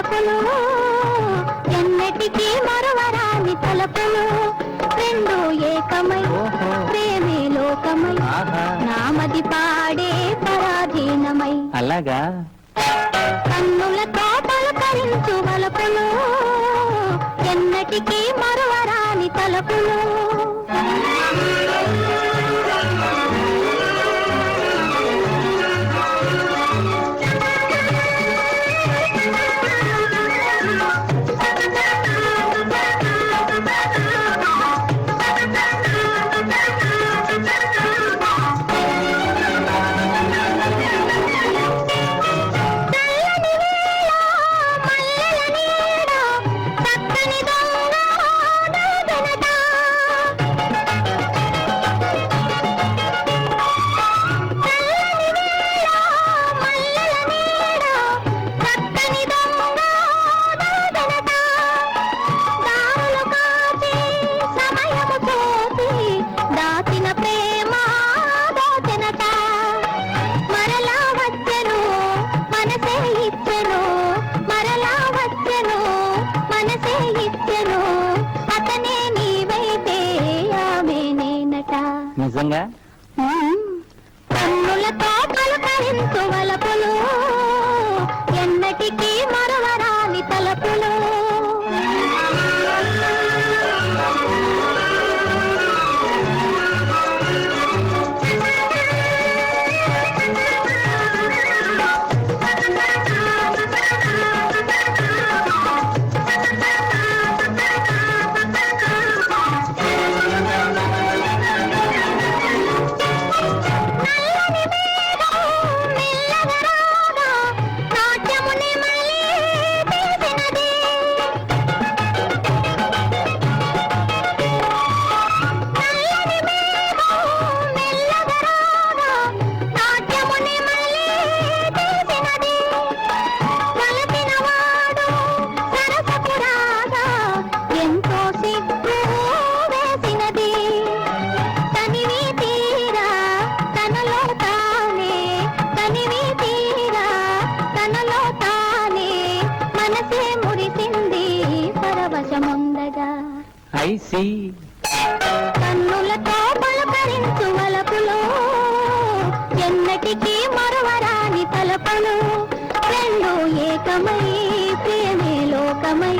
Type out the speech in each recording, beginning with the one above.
తలుపులు. ఎన్నటికీ మరవరాని తలుపులు. రెండు ఏకమై ప్రేమే లోకమై. నామది పాడే పరాధీనమై. అలాగా? కన్నులతో పలకరించు వలపులు. ఎన్నటికీ మరవరాని తలుపులు. 嗯嗯嗯。ఐసి. కన్నులతో పలకరించు వలపులో ఎన్నటికీ మరవరాని తలపలు రెండు ఏకమై ప్రేమే లోకమై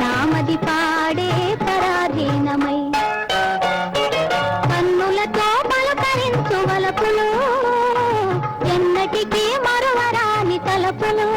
నామది పాడే పరాధీనమై. కన్నులతో పలకరించు వలపులో ఎన్నటికీ మరవరాని తలపులు